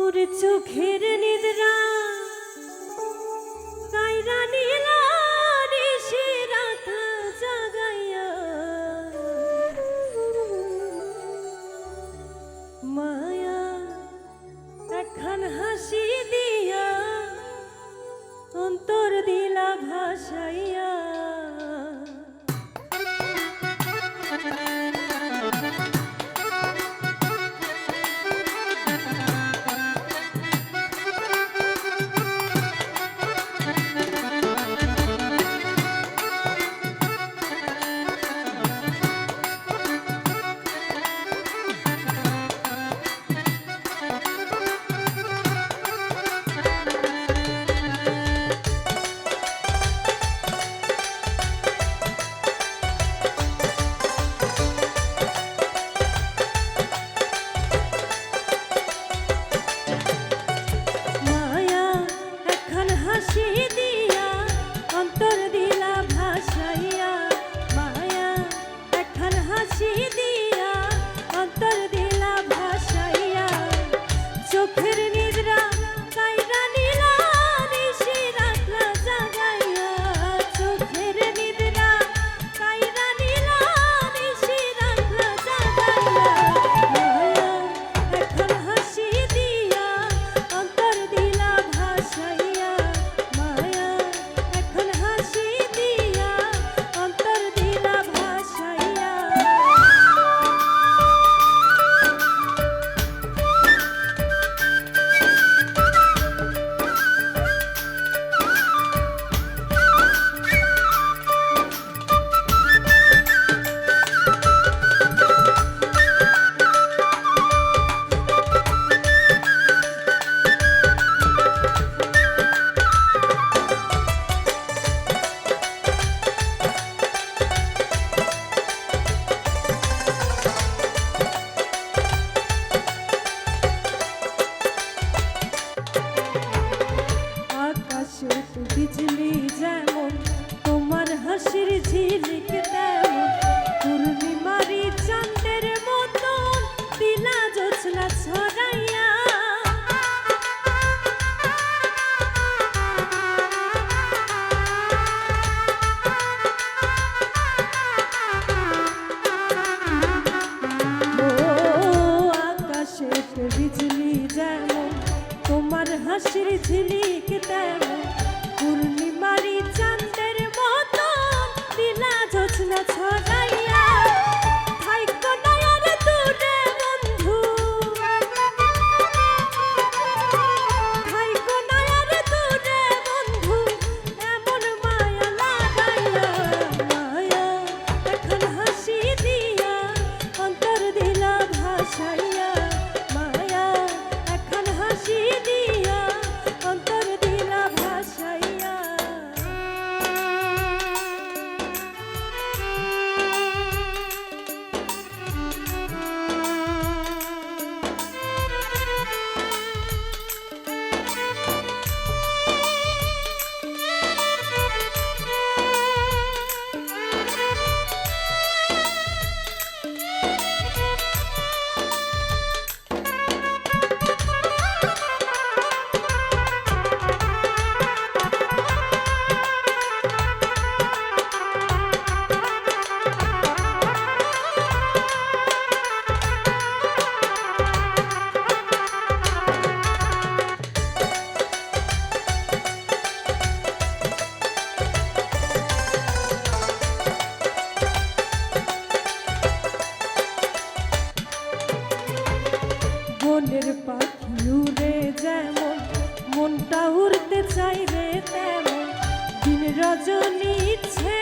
ওর চোখের নিদ্রা। কাইরা নীলা নিশি রাত জাগাইয়া। মায়া একখান হাসি দিয়া অন্তর দিলা ভাসাইয়া। তোমার হাসির ঝিলিক তেমন। পূর্ণিমারি চান্দের মতো দিলা ঝোছনা ছড়া মনটা উড়তে চাইবে তেমন। দিন রজনী ইচ্ছে